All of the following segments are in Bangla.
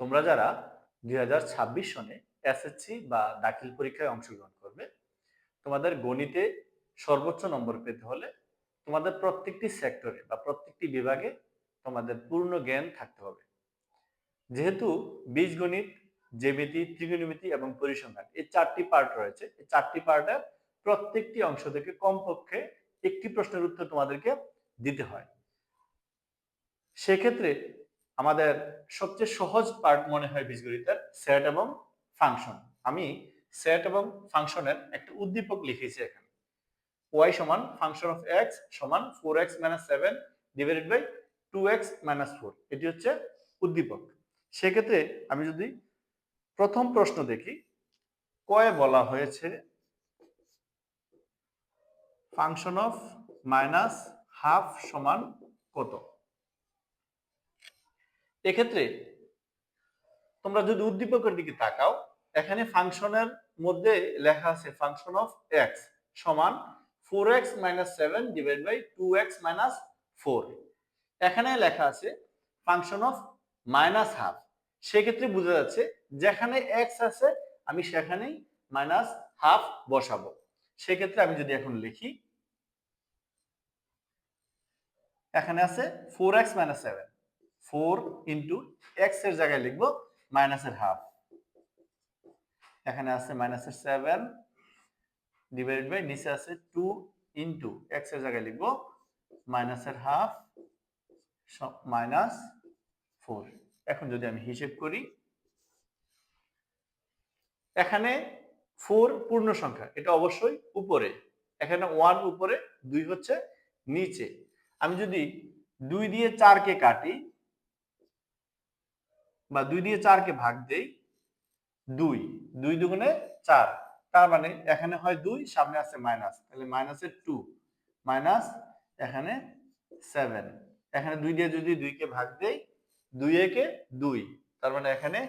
তোমরা যারা দুই সনে এসএসসি বা দাখিল পরীক্ষায় অংশগ্রহণ করবে, তোমাদের গণিতে সর্বোচ্চ নম্বর পেতে হলে তোমাদের প্রত্যেকটি সেক্টরে বা প্রত্যেকটি বিভাগে তোমাদের পূর্ণ জ্ঞান থাকতে হবে। যেহেতু বীজগণিত জ্যামিতি, ত্রিকোণমিতি এবং পরিসংখ্যান এই চারটি পার্ট রয়েছে, এই চারটি পার্টের প্রত্যেকটি অংশ থেকে কমপক্ষে একটি প্রশ্নের উত্তর তোমাদেরকে দিতে হয়। সেক্ষেত্রে আমাদের সবচেয়ে সহজ পার্ট মনে হয় বীজগণিতের সেট এবং ফাংশন আমি সেট এবং ফাংশনের একটা উদ্দীপক লিখেছি এখানে। ওয়াই সমান ফাংশন অফ এক্স সমান four X minus seven divided by two X minus four এটি হচ্ছে উদ্দীপক। সেক্ষেত্রে আমি যদি প্রথম প্রশ্ন দেখি, কয়ে বলা হয়েছে ফাংশন অফ মাইনাস হাফ সমান কত? এক্ষেত্রে তোমরা যদি উদ্দীপকের দিকে তাকাও, এখানে ফাংশনের মধ্যে লেখা আছে ফাংশন অফ এক্স সমান four X minus seven divide by two X minus four এখানে লেখা আছে ফাংশন অফ মাইনাস হাফ সেক্ষেত্রে বোঝা যাচ্ছে যেখানে এক্স আছে, আমি সেখানেই মাইনাস হাফ বসাবো। সেক্ষেত্রে আমি যদি এখন লিখি, এখানে আছে four X minus seven four into এক্সের জায়গায় লিখব মাইনাসের হাফ এখানে আছে মাইনাসের সেভেন ডিভাইডেড বাই নিচে আছে টু ইন্টু এক্সের জায়গায় লিখব মাইনাসের হাফ মাইনাস ফোর এখন যদি আমি হিসেব করি, এখানে ফোর পূর্ণ সংখ্যা, এটা অবশ্যই উপরে। এখানে ওয়ান উপরে, দুই হচ্ছে নিচে। আমি যদি দুই দিয়ে চারকে কাটি বা দুই দিয়ে চারকে ভাগ দেই দুই। দুই দুগুণে চার। তার মানে এখানে হয় দুই, সামনে আছে মাইনাস তাহলে মাইনাসের টু মাইনাস এখানে সেভেন এখানে দুই দিয়ে যদি দুইকে ভাগ দেই, দুই একে দুই। তার মানে এখানে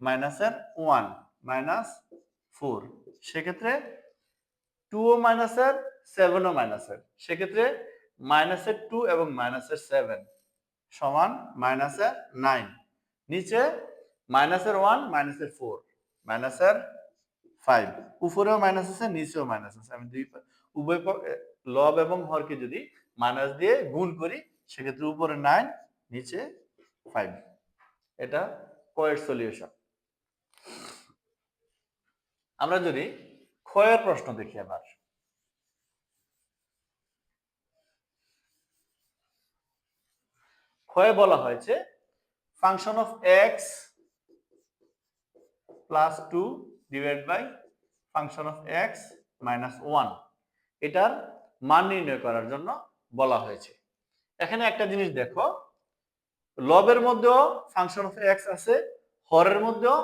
মাইনাসের ওয়ান মাইনাস ফোর সেক্ষেত্রে টু ও মাইনাসের সেভেন ও মাইনাসের সেক্ষেত্রে মাইনাসের টু এবং মাইনাসের সেভেন সমান মাইনাসের নাইন নিচে মাইনাসের ওয়ান মাইনাসের ফোর মাইনাসের ফাইভ উপরেও মাইনাস আছে, নিচেও মাইনাস আছে। আমি দুই উভয় লব এবং হরকে যদি মাইনাস দিয়ে গুণ করি, সেক্ষেত্রে উপরে নাইন নিচে ফাইভ এটা কয়ের সলিউশন আমরা যদি ক্ষয়ের প্রশ্ন দেখি আবার। ক্ষয়ে বলা হয়েছে function of X plus two divide by function of X minus one এটার মান নির্ণয় করার জন্য বলা হয়েছে। এখানে একটা জিনিস দেখো। লবের মধ্যেও ফাংশন অফ এক্স আছে, হরের মধ্যেও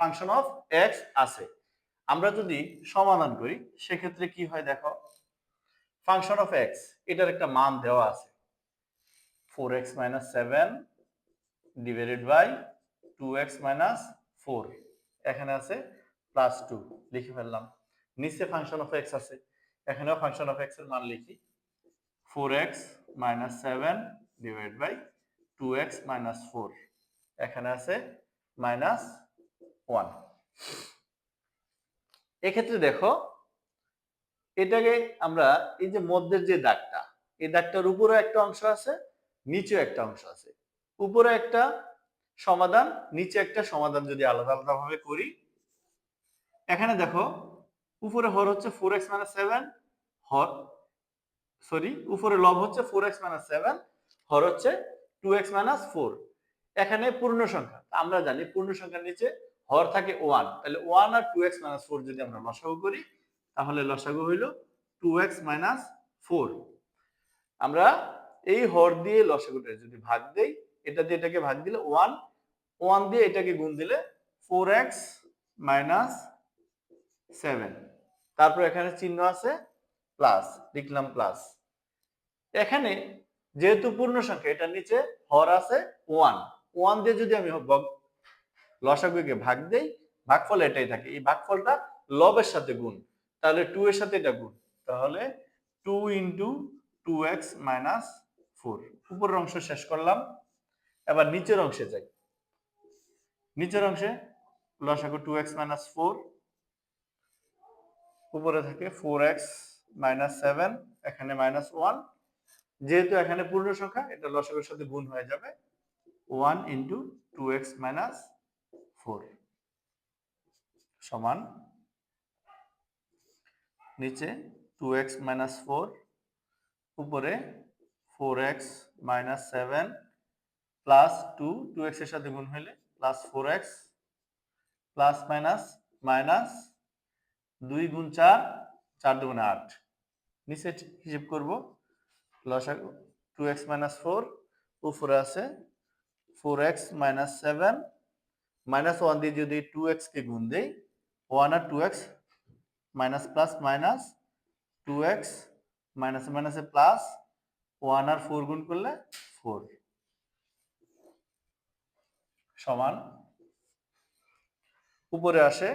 ফাংশন অফ এক্স আছে। আমরা যদি সমাধান করি, সেক্ষেত্রে কি হয় দেখো? ফাংশন অফ এক্স এটার একটা মান দেওয়া আছে। Four X minus seven divided by two X minus four এখানে আছে প্লাস টু লিখে ফেললাম। নিচে ফাংশন অফ এক্স আছে। এখানেও ফাংশন অফ এক্সের মান লিখি। Four X minus seven divide by two X minus four এখানে আছে মাইনাস ওয়ান এক্ষেত্রে দেখো, এটাকে আমরা এই যে মধ্যের যে দাগটা, এই দাগটার উপরে একটা অংশ আছে, নিচেও একটা অংশ আছে। উপরে একটা সমাধান, নিচে একটা সমাধান যদি আলাদা আলাদা ভাবে করি। এখানে দেখো, উপরে হর হচ্ছে ফোর এক্স মাইনাস সেভেন হর সরি উপরে লব হচ্ছে ফোর এক্স মাইনাস সেভেন হর হচ্ছে টু এক্স মাইনাস ফোর এখানে পূর্ণ সংখ্যা আমরা জানি পূর্ণ সংখ্যার নিচে হর থাকে ওয়ান তাহলে ওয়ান আর টু এক্স মাইনাস ফোর যদি আমরা লসাগু করি, তাহলে লসাগু হইল টু এক্স মাইনাস ফোর আমরা এই হর দিয়ে লসাগুটা যদি ভাগ দেই এটা দিয়ে এটাকে ভাগ দিলে ওয়ান ওয়ান দিয়ে এটাকে গুণ দিলে ফোর এক্স মাইনাস সেভেন তারপর এখানে চিহ্ন আছে প্লাস লিখলাম প্লাস এখানে যেহেতু পূর্ণ সংখ্যা, এটার নিচে হর আছে ওয়ান ওয়ান দিয়ে যদি আমি লসাগুকে ভাগ দেই, ভাগফল এটাই থাকে। এই ভাগফলটা লবের সাথে গুণ। তাহলে টু এর সাথে এটা গুণ। তাহলে two into two X minus four উপরের অংশ শেষ করলাম। এবার নিচের অংশে যাই। নিচের অংশে লসাগু টু এক্স মাইনাস ফোর উপরে থাকে ফোর এক্স মাইনাস সেভেন এখানে মাইনাস ওয়ান যেহেতু এখানে পূর্ণ সংখ্যা, এটা লসাগুর সাথে গুণ হয়ে যাবে one into two X minus four সমান নিচে টু এক্স মাইনাস ফোর উপরে four X minus seven plus two two এক্সের সাথে গুণ হলে plus four X plus minus minus দুই গুণ চার চার দুগুণে আট। নিচে হিসেব করব লসাগু টু এক্স মাইনাস ফোর উপরে আছে four X minus seven minus one দিয়ে যদি টু এক্স কে গুণ দেই ওয়ান আর two X minus plus minus two X মাইনাসে মাইনাসে প্লাস ওয়ান আর ফোর গুণ করলে ফোর সমান। উপরে আসে।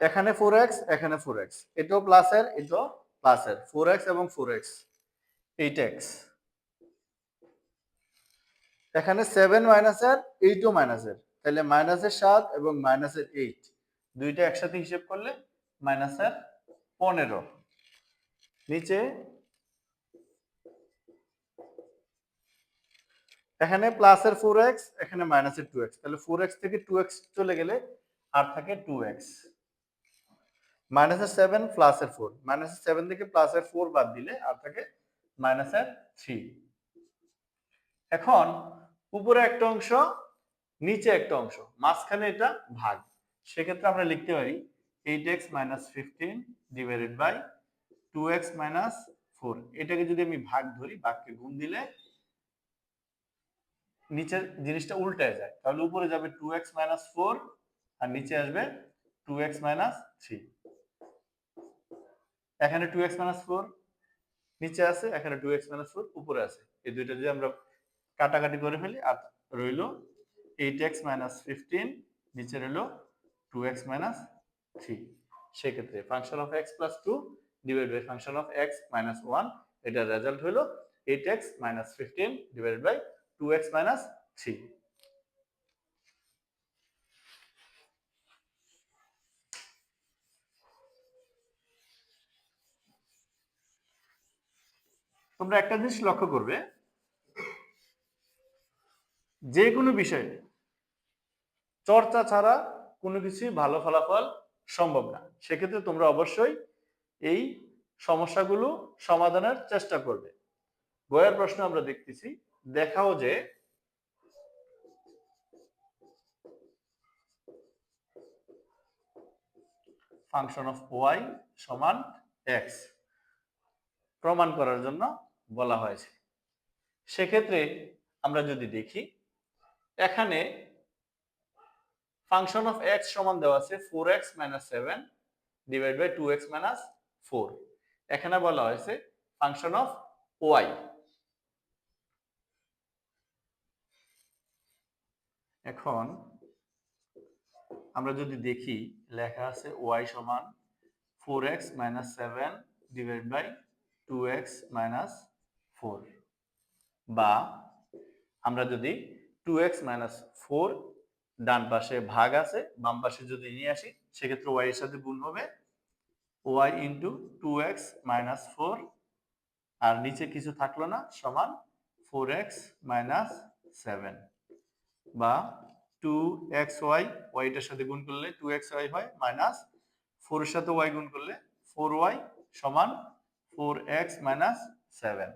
এখানে ফোর এক্স এখানে ফোর এক্স এটাও প্লাসের এটাও প্লাসের ফোর এক্স এবং ফোর এক্স এইট এক্স এখানে সেভেন মাইনাসের এইটও মাইনাসের তাহলে মাইনাসের সাত এবং মাইনাসের এইট দুইটা একসাথে হিসেব করলে মাইনাসের পনেরো। নিচে এখানে প্লাসের ফোর এক্স এখানে মাইনাসের টু এক্স তাহলে ফোর এক্স থেকে টু এক্স চলে গেলে আর থাকে টু এক্স মাইনাসের সেভেন প্লাসের ফোর মাইনাসের সেভেন থেকে প্লাসের ফোর বাদ দিলে আর থাকে মাইনাসের থ্রি এখন উপরে একটা অংশ, নিচে একটা অংশ, মাঝখানে এটা ভাগ। সেক্ষেত্রে আমরা লিখতে পারি eight X minus fifteen divided by two X minus four এটাকে যদি আমি ভাগ ধরি ভাগকে গুণ দিলে নিচের জিনিসটা উল্টায় যায়। তাহলে উপরে যাবে টু এক্স মাইনাস ফোর আর নিচে আসবে টু এক্স মাইনাস থ্রি এখানে টু এক্স মাইনাস ফোর নিচে আছে, এখানে টু এক্স মাইনাস ফোর উপরে আছে। এই দুইটা যদি আমরা কাটাকাটি করে ফেলি, আর রইল এইট এক্স মাইনাস ফিফটিন নিচে রইল টু এক্স মাইনাস থ্রি সেক্ষেত্রে function of X plus two divide by function of X minus one এটার রেজাল্ট হলো eight X minus fifteen divide by two X minus তোমরা একটা জিনিস লক্ষ্য করবে। যে কোনো বিষয়ে চর্চা ছাড়া কোনো কিছুই ভালো ফলাফল সম্ভব না। সেক্ষেত্রে তোমরা অবশ্যই এই সমস্যাগুলো সমাধানের চেষ্টা করবে। বইয়ের প্রশ্ন আমরা দেখতেছি। দেখাও যে ফাংশন অফ ওয়াই সমান এক্স প্রমাণ করার জন্য বলা হয়েছে। সেক্ষেত্রে আমরা যদি দেখি, এখানে ফাংশন অফ এক্স সমান দেওয়া আছে four X minus seven divide by two X minus four. এখানে বলা হয়েছে ফাংশন অফ ওয়াই। এখন আমরা যদি দেখি, লেখা আছে ওয়াই সমান four X minus seven divide by two X minus four বা আমরা যদি টু এক্স মাইনাস ফোর ডান পাশে ভাগ আছে, বাম পাশে যদি নিয়ে আসি, সেক্ষেত্রে ওয়াই এর সাথে গুণ হবে Y into two X minus four আর নিচে কিছু থাকল না, সমান ফোর এক্স মাইনাস সেভেন বা টু এক্স ওয়াই ওয়াইটার সাথে গুণ করলে টু এক্স ওয়াই হয় মাইনাস ফোরের সাথে ওয়াই গুণ করলে ফোর ওয়াই সমান ফোর এক্স মাইনাস সেভেন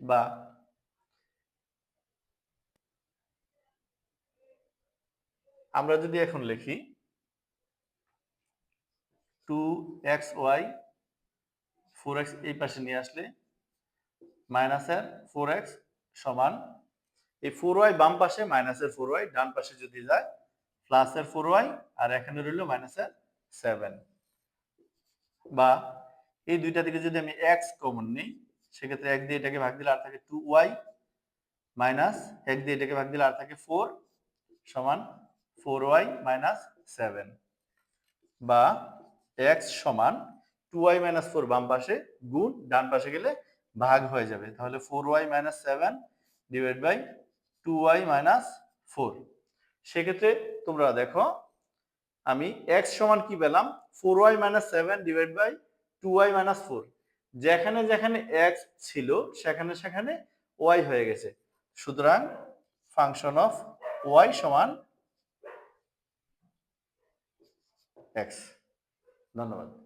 বা আমরা যদি এখন লিখি two X Y four X এই পাশে নিয়ে আসলে মাইনাসের ফোর এক্স সমান এই ফোর ওয়াই বাম পাশে মাইনাসের ফোর ওয়াই ডান পাশে যদি যায় প্লাসের ফোর ওয়াই আর এখানে রইল মাইনাসের সেভেন বা এই দুইটা থেকে যদি আমি এক্স কমন নিই, সেক্ষেত্রে এক দিয়ে এটাকে ভাগ দিলে আর থাকে টু ওয়াই মাইনাস এক দিয়ে এটাকে ভাগ দিলে আর থাকে ফোর সমান ফোর ওয়াই মাইনাস সেভেন বা এক্স সমান টু ওয়াই মাইনাস ফোর বাম পাশে গুণ, ডান পাশে গেলে ভাগ হয়ে যাবে। তাহলে four Y minus seven divide by two Y minus four. সেক্ষেত্রে তোমরা দেখো, আমি এক্স সমান কি পেলাম? Four Y minus seven divide by two Y minus four. যেখানে যেখানে এক্স ছিল, সেখানে সেখানে ওয়াই হয়ে গেছে। সুতরাং ফাংশন অফ ওয়াই সমান এক্স। ধন্যবাদ।